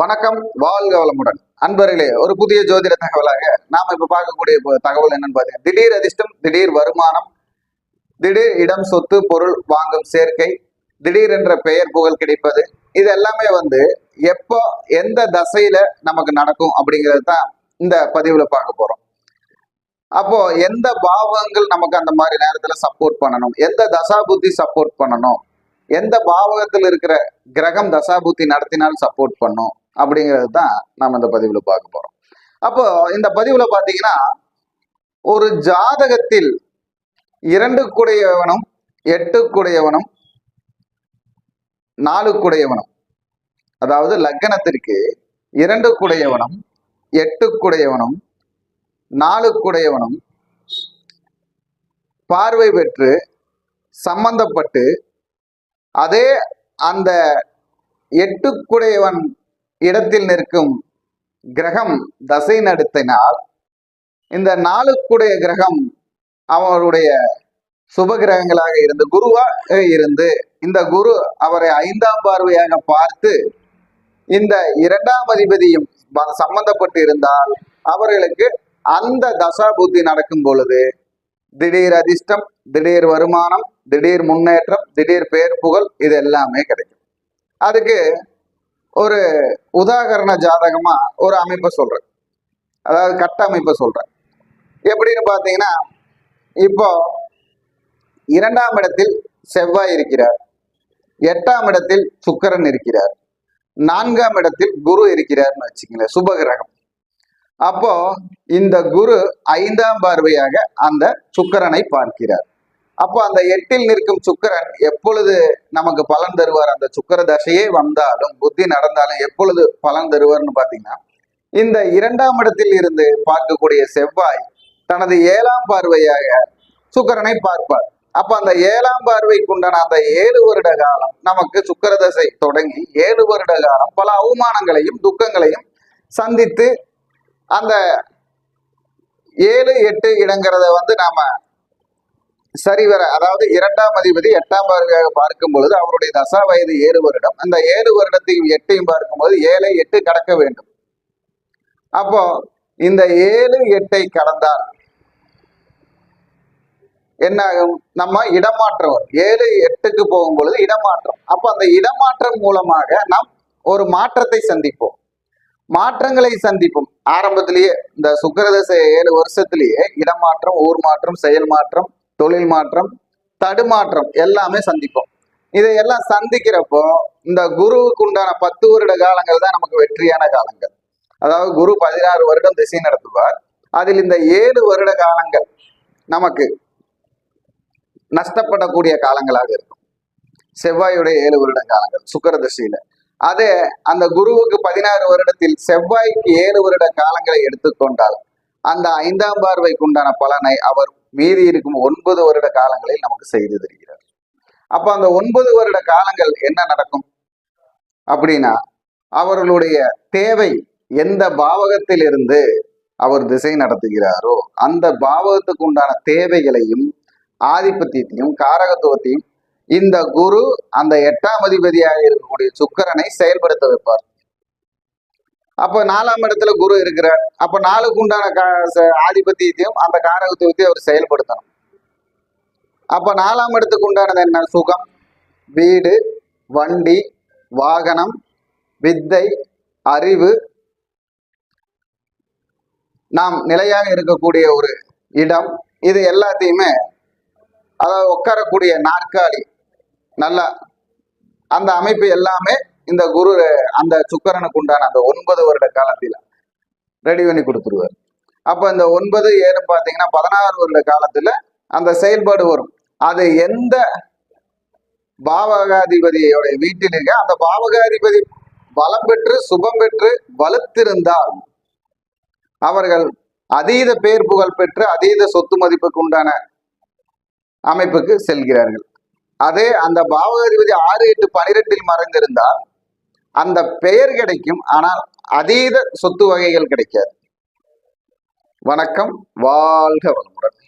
வணக்கம் வாழ்க வளமுடன். அன்பர்களே ஒரு புதிய ஜோதிட தகவலாக நாம இப்ப பார்க்கக்கூடிய தகவல் என்னன்னு பாத்தீங்கன்னா திடீர் அதிர்ஷ்டம் திடீர் வருமானம் திடீர் இடம் சொத்து பொருள் வாங்கும் சேர்க்கை திடீர் என்ற பெயர் புகழ் கிடைப்பது இது எல்லாமே வந்து எப்போ எந்த தசையில நமக்கு நடக்கும் அப்படிங்கிறது தான் இந்த பதிவுல பார்க்க போறோம். அப்போ எந்த பாவங்கள் நமக்கு அந்த மாதிரி நேரத்துல சப்போர்ட் பண்ணணும்? எந்த தசா புத்தி சப்போர்ட் பண்ணணும்? எந்த பாவகத்தில் இருக்கிற கிரகம் தசாபுத்தி நடத்தினால் சப்போர்ட் பண்ணும்? அப்படிங்கிறது தான் நம்ம இந்த பதிவில் பார்க்க போறோம். அப்போ இந்த பதிவில் பாத்தீங்கன்னா ஒரு ஜாதகத்தில் இரண்டு குடையவனும் எட்டு குடையவனும் நாலு குடையவனும் அதாவது லக்னத்திற்கு இரண்டு குடையவனும் எட்டு குடையவனும் நாலு குடையவனும் பார்வை பெற்று சம்பந்தப்பட்டு அதே அந்த எட்டுக்குடையவன் இடத்தில் நிற்கும் கிரகம் தசை நடத்தினால் இந்த நாளுக்குடைய கிரகம் அவருடைய சுப கிரகங்களாக இருந்து குருவாக இருந்து இந்த குரு அவரை ஐந்தாம் பார்வையாக பார்த்து இந்த இரண்டாம் அதிபதியும் சம்பந்தப்பட்டு இருந்தால் அவர்களுக்கு அந்த தசா புத்தி நடக்கும் பொழுது திடீர் அதிர்ஷ்டம் திடீர் வருமானம் திடீர் முன்னேற்றம் திடீர் பேர் புகழ் இது எல்லாமே கிடைக்கும். அதுக்கு ஒரு உதாகரண ஜாதகமா ஒரு அமைப்பை சொல்றேன். அதாவது கட்டமைப்பை சொல்கிறேன் சொல்றேன். எப்படின்னு பார்த்தீங்கன்னா இப்போ இரண்டாம் இடத்தில் செவ்வாய் இருக்கிறார். எட்டாம் இடத்தில் சுக்கரன் இருக்கிறார். நான்காம் இடத்தில் குரு இருக்கிறார்னு வச்சுக்கங்களேன் சுபகிரகம். அப்போ இந்த குரு ஐந்தாம் பார்வையாக அந்த சுக்கரனை பார்க்கிறார். அப்போ அந்த எட்டில் நிற்கும் சுக்கரன் எப்பொழுது நமக்கு பலன் தருவார்? அந்த சுக்கிர தசையே வந்தாலும் புத்தி நடந்தாலும் எப்பொழுது பலன் தருவார்னு பார்த்தீங்கன்னா இந்த இரண்டாம் இடத்தில் இருந்து பார்க்கக்கூடிய செவ்வாய் தனது ஏழாம் பார்வையாக சுக்கரனை பார்ப்பார். அப்ப அந்த ஏழாம் பார்வைக்கு உண்டான அந்த ஏழு வருட காலம் நமக்கு சுக்கரதசை தொடங்கி ஏழு வருட காலம் பல அவமானங்களையும் துக்கங்களையும் சந்தித்து அந்த ஏழு எட்டு இடங்கிறத வந்து நாம சரிவர அதாவது இரண்டாம் அதிபதி எட்டாம் பார்வையாக பார்க்கும் பொழுது அவருடைய தசா வயது ஏழு வருடம். அந்த ஏழு வருடத்தையும் எட்டையும் பார்க்கும்போது ஏழை எட்டு கடக்க வேண்டும். அப்போ இந்த ஏழு எட்டை கடந்தால் என்ன ஆகும் நம்ம இடமாற்றம் ஏழு எட்டுக்கு போகும் பொழுது இடமாற்றம். அப்போ அந்த இடமாற்றம் மூலமாக நாம் ஒரு மாற்றத்தை சந்திப்போம். மாற்றங்களை சந்திப்போம். ஆரம்பத்திலேயே இந்த சுக்கரதசை ஏழு வருஷத்திலேயே இடமாற்றம் ஊர் மாற்றம் செயல் மாற்றம் தொழில் மாற்றம் தடுமாற்றம் எல்லாமே சந்திப்போம். இதையெல்லாம் சந்திக்கிறப்போ இந்த குருவுக்கு உண்டான பத்து வருட காலங்கள் தான் நமக்கு வெற்றியான காலங்கள். அதாவது குரு பதினாறு வருடம் திசை நடத்துவார். அதில் இந்த ஏழு வருட காலங்கள் நமக்கு நஷ்டப்படக்கூடிய காலங்களாக இருக்கும். செவ்வாயுடைய ஏழு வருட காலங்கள் சுக்கர திசையில. அதே அந்த குருவுக்கு பதினாறு வருடத்தில் செவ்வாய்க்கு ஏழு வருட காலங்களை எடுத்துக்கொண்டால் அந்த ஐந்தாம் பார்வைக்கு உண்டான பலனை அவர் மீதி இருக்கும் ஒன்பது வருட காலங்களில் நமக்கு செய்து தருகிறார். அப்ப அந்த ஒன்பது வருட காலங்கள் என்ன நடக்கும்? அப்படின்னா அவர்களுடைய தேவை எந்த பாவகத்தில் இருந்து அவர் திசை நடத்துகிறாரோ அந்த பாவகத்துக்கு உண்டான தேவைகளையும் ஆதிபத்தியத்தையும் காரகத்துவத்தையும் இந்த குரு அந்த எட்டாம் அதிபதியாக இருக்கக்கூடிய சுக்கரனை செயல்படுத்த வைப்பார். அப்ப நாலாம் இடத்துல குரு இருக்கிறார். அப்ப நாளுக்கு உண்டான ஆதிபத்தியத்தையும் அந்த காரகத்துவத்தையும் அவர் செயல்படுத்தணும். அப்ப நாலாம் இடத்துக்கு உண்டானது என்ன? சுகம் வீடு வண்டி வாகனம் வித்தை அறிவு. நாம் நிலையாக இருக்கக்கூடிய ஒரு இடம். இது எல்லாத்தையுமே அதாவது உட்காரக்கூடிய நாற்காலி நல்லா அந்த அமைப்பு எல்லாமே இந்த குரு அந்த சுக்கரனுக்கு உண்டான அந்த ஒன்பது வருட காலத்தில் ரெடி பண்ணி கொடுத்துருவார். அப்போ இந்த ஒன்பது ஏழு பார்த்தீங்கன்னா பதினாறு வருட காலத்துல அந்த செயல்பாடு வரும். அது எந்த பாவகாதிபதியோட வீட்டில் இருக்க அந்த பாவகாதிபதி பலம் பெற்று சுபம் பெற்று வலுத்திருந்தால் அவர்கள் அதீத பேர் புகழ் பெற்று அதீத சொத்து மதிப்புக்கு உண்டான அமைப்புக்கு செல்கிறார்கள். அதே அந்த பாவகாதிபதி ஆறு எட்டு பனிரெண்டில் மறைந்திருந்தால் அந்த பெயர் கிடைக்கும் ஆனால் அதீத சொத்து வகைகள் கிடைக்காது. வணக்கம் வாழ்க வளமுடன்.